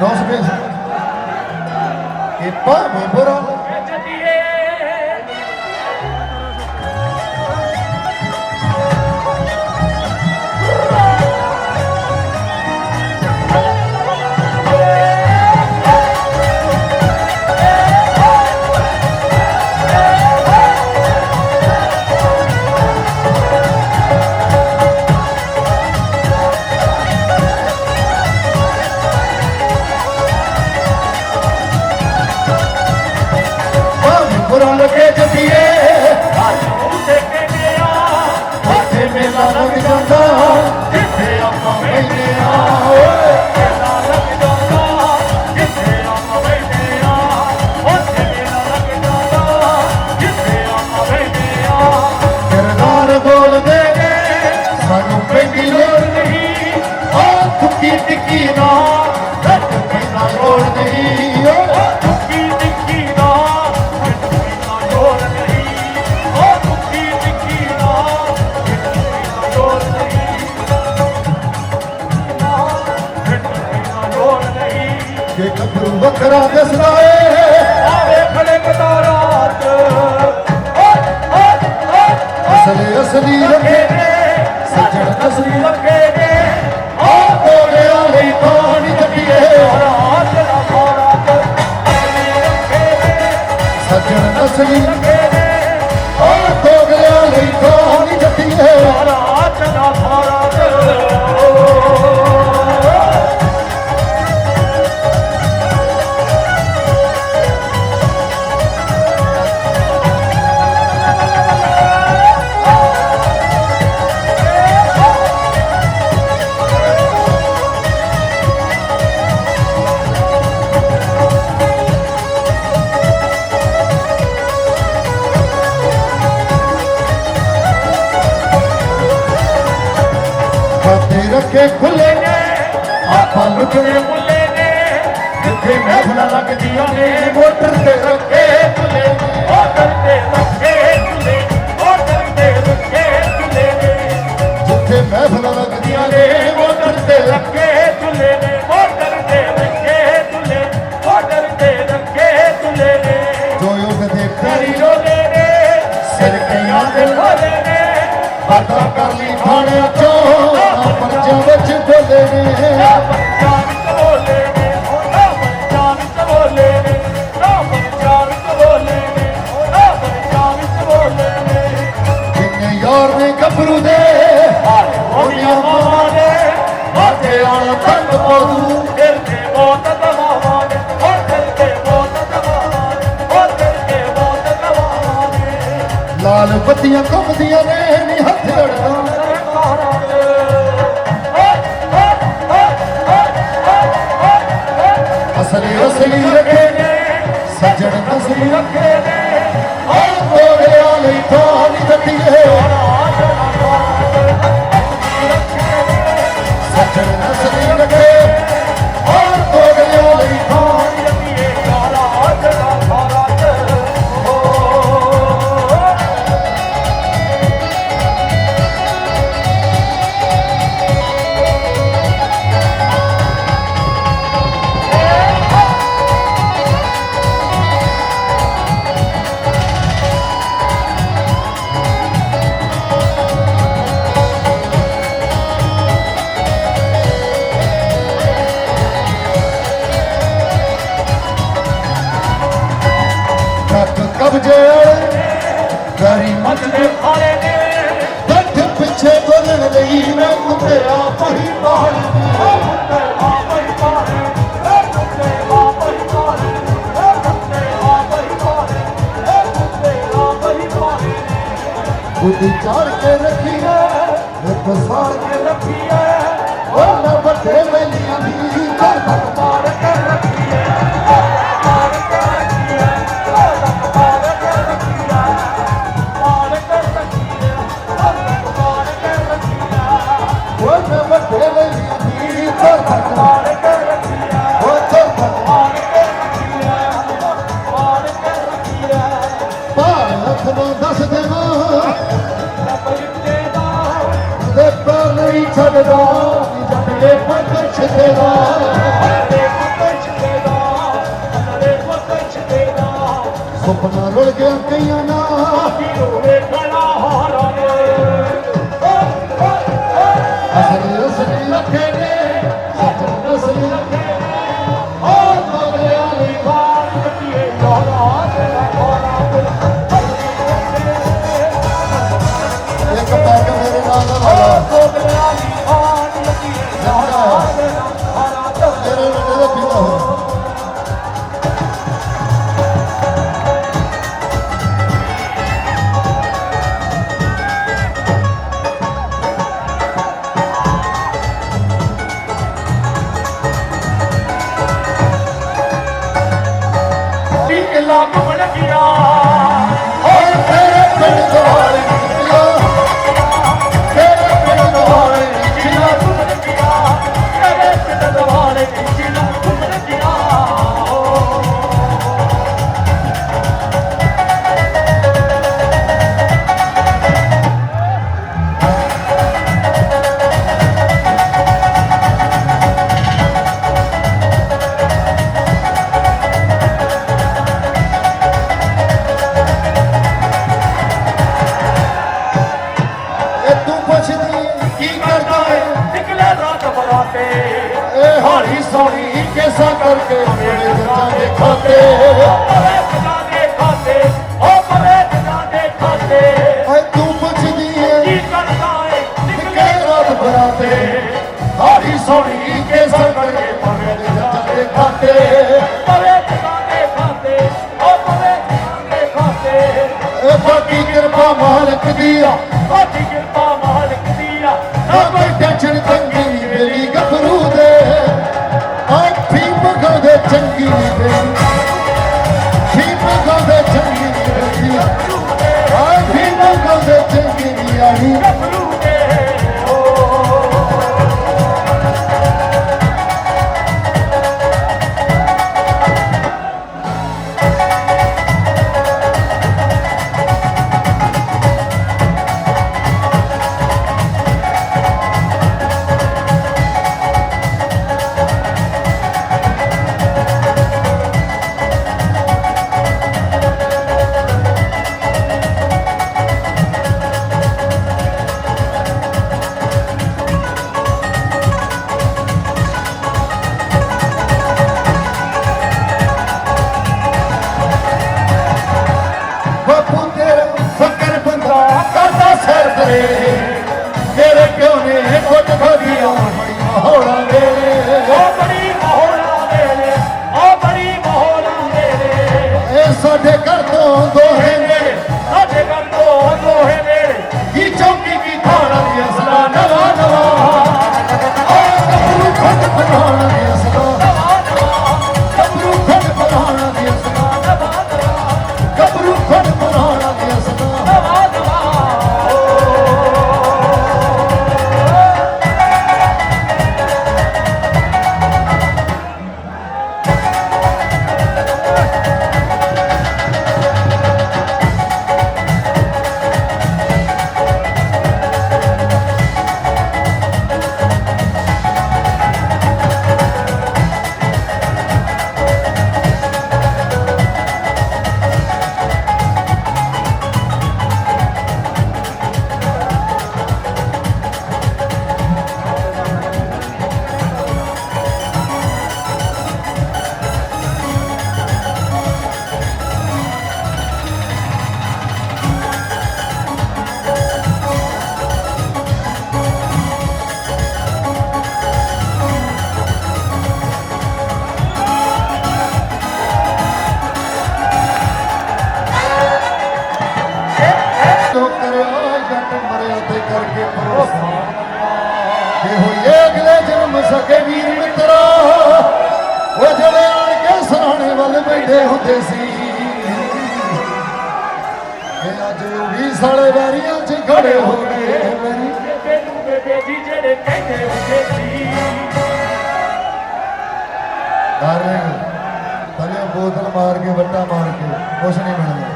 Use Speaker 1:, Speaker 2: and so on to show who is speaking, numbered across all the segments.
Speaker 1: Nossa, pensa. E pá, vamos embora. ਗੱਭਰੂ ਵੱਖਰਾ ਦਿਸਦਾ ਏ। ਅਸਲੀ ਅਸਲੀ ਰੱਖੇ ਸੱਜਣ ਅਸਲੀ ਆ ਕੋੜਿਆਂ ਲਈ ਪਾਣੀ ਜੱਟੀਏ ਸੱਜਣ ਅਸਲੀ ਲੁਕਣੇ ਮੁੱਲੇ ਨੇ ਜਿੱਥੇ ਮਹਿਫਲਾਂ ਲੱਗਦੀਆਂ ਨੇ ਮੋਟਰ ਤੇ ਰੱਖੇ ਖੁੱਲੇ ਨੇ। ਜਿੱਥੇ ਮਹਿਫਲਾਂ ਲੱਗਦੀਆਂ ਨੇ ਮੋਟਰ ਤੇ ਰੱਖੇ ਜੋ ਉੱਠਦੇ ਪੈਰੀ ਰੋਲੇ ਨੇ ਸਿਰ ਕਈਆਂ ਦੇ ਭੋਲੇ ਨੇ ਪਤਾ ਕਰ ਲਈ ਥਾਣਿਆਂ ਚੋਂ ਨਾ ਪਰਚਿਆਂ ਵਿੱਚ ਬੋਲੇ ਨੇ। ਲਾਲ ਬੱਤੀਆਂ ਘੁੰਮਦੀਆਂ ਨੇ ਨੀ ਹੱਥ ਲੜਦਾ ਅਸਲੀ ਅਸਲੀ ਰੱਖੇ ਨੇ ਸੱਜਣ ਅਸਲੀ ਰੱਖੇ ਬੁੱਧੀ ਚਾੜ ਕੇ ਰੱਖੀ ਹੈ ਇੱਕ ਸਾਲ ਛੱਡਦਾ ਜੱਟੇ ਪੁੱਤ ਛੱਡਦਾ।
Speaker 2: ਸੁਪਨਾ ਰੁੜ ਗਿਆ ਕਈਆਂ ਨਾਲ।
Speaker 1: ਰੋਵੇ ਖੜਾ। como buena ਦੀ
Speaker 2: ਕਿਰਪਾ ਮਾਲਕ ਦੀ ਆ।
Speaker 1: ਉਹਦੀ ਕਿਰਪਾ ਮਾਲਕ ਦੀ ਆ।
Speaker 2: ਸਭ ਬੈਠੇ ਹੁੰਦੇ ਸੀ। ਇਹ ਅੱਜ ਵੀ ਸਾਲੇ ਵਾਰੀਆਂ 'ਚ ਖੜੇ ਹੋ ਗਏ
Speaker 1: ਜਿਹੜੇ ਕਹਿੰਦੇ ਹੁੰਦੇ ਸੀ
Speaker 2: ਦਾਰੇ ਤਲੇ ਬੋਤਲ ਮਾਰ ਕੇ, ਵੱਟਾ ਮਾਰ ਕੇ, ਕੁਛ ਨਹੀਂ ਮਿਲਦਾ।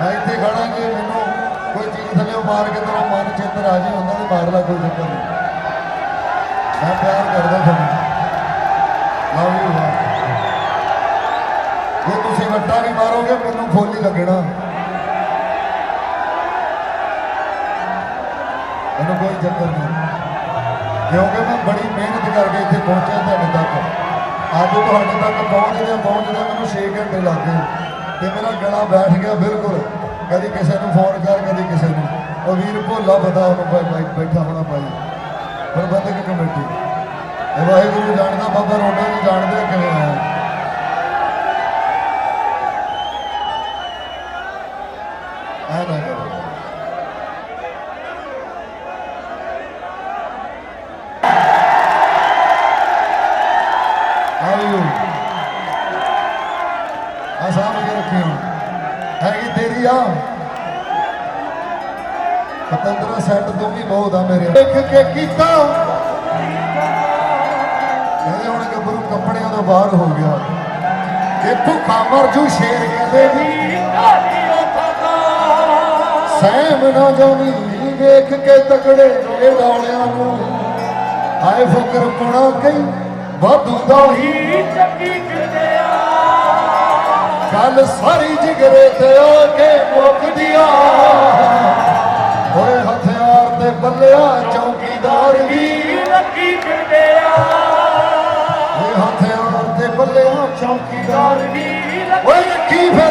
Speaker 2: ਮੈਂ ਇੱਥੇ ਖੜਾ ਕਿ ਮੈਨੂੰ ਕੋਈ ਚੀਜ਼ ਥੱਲੇ ਮਾਰ ਕੇ ਤੇਰਾ ਮਨ ਚਿੱਤ ਰਾਜੀ ਹੁੰਦਾ ਤੇ ਮਾਰ ਲਾ ਕੋਈ ਚੱਕਰ ਨਹੀਂ। ਮੈਂ ਪਿਆਰ ਕਰਦਾ ਤੁਹਾਨੂੰ। ਲਵ ਯੂ ਜੇ ਤੁਸੀਂ ਵੱਟਾ ਨਹੀਂ ਮਾਰੋਗੇ, ਮੈਨੂੰ ਫੁੱਲ ਲੱਗਣਾ। ਮੈਨੂੰ ਕੋਈ ਚੱਕਰ ਨਹੀਂ। ਕਿਉਂਕਿ ਮੈਂ ਬੜੀ ਮਿਹਨਤ ਕਰਕੇ ਇੱਥੇ ਪਹੁੰਚਿਆ ਤੁਹਾਡੇ ਤੱਕ। ਅੱਜ ਤੁਹਾਡੇ ਤੱਕ ਪਹੁੰਚਦੇ ਪਹੁੰਚਦੇ ਮੈਨੂੰ 6 ਘੰਟੇ ਲੱਗ ਗਏ ਤੇ ਮੇਰਾ ਗਲਾ ਬੈਠ ਗਿਆ ਬਿਲਕੁਲ। ਕਦੀ ਕਿਸੇ ਨੂੰ ਫੋਨ ਕਰ, ਕਦੀ ਕਿਸੇ ਨੂੰ। ਉਹ ਵੀਰ ਭੋਲਾ ਪਤਾ ਉਹਨੂੰ ਭਾਈ ਭਾਈ ਬੈਠਾ ਹੋਣਾ ਭਾਈ। ਪ੍ਰਬੰਧਕ ਕਮੇਟੀ। ਵਾਹਿਗੁਰੂ ਜਾਣਦਾ, ਬਾਬਾ ਰੋਡਾ ਨੂੰ ਜਾਣਦੇ ਕਿਵੇਂ ਆਇਆ ਹੈਗੀ ਤੇਰੀ ਪਤੰਦਰਾ ਸੈੱਟ ਤੋਂ ਵੀ ਬਹੁਤ ਆ ਮੇਰੇ। ਦੇਖ ਕੇ ਕੀਤਾ। ਕਹਿੰਦੇ ਹੁਣ ਗੱਭਰੂ ਕੱਪੜਿਆਂ ਤੋਂ ਬਾਹਰ ਹੋ ਗਿਆ। ਕਿ ਭੁੱਖਾ ਮਰ ਜੂ ਸ਼ੇਰ ਕਹਿੰਦੇ ਵੀ ਸਹਿਮ ਨਾ ਜਾਣੀ ਵੇਖ ਕੇ ਤਕੜੇ ਦੇ ਡੌਲਿਆਂ ਨੂੰ। ਆਏ ਫੁਕਰ ਪੁਣਾ ਕਈ ਵਾਧੂ ਦਾ ਹੀ।
Speaker 1: ਚੱਕੀ
Speaker 2: ਗੱਲ ਸਾਰੀ ਜਿਗਰੇ ਤੇ ਆ ਕੇ ਮੁੱਕਦੀਆਂ। ਓਏ ਹਥਿਆਰ ਤੇ ਬੱਲਿਆ ਚੌਕੀਦਾਰ ਵੀ
Speaker 1: ਲੱਗੀ ਕਿਰਦਿਆ
Speaker 2: ਓਏ ਹਥਿਆਰ ਤੇ ਬੱਲਿਆ ਚੌਕੀਦਾਰ
Speaker 1: ਦਾਰ ਵੀ ਲੱਗੀ
Speaker 2: ਓਏ ਕੀ ਫੇ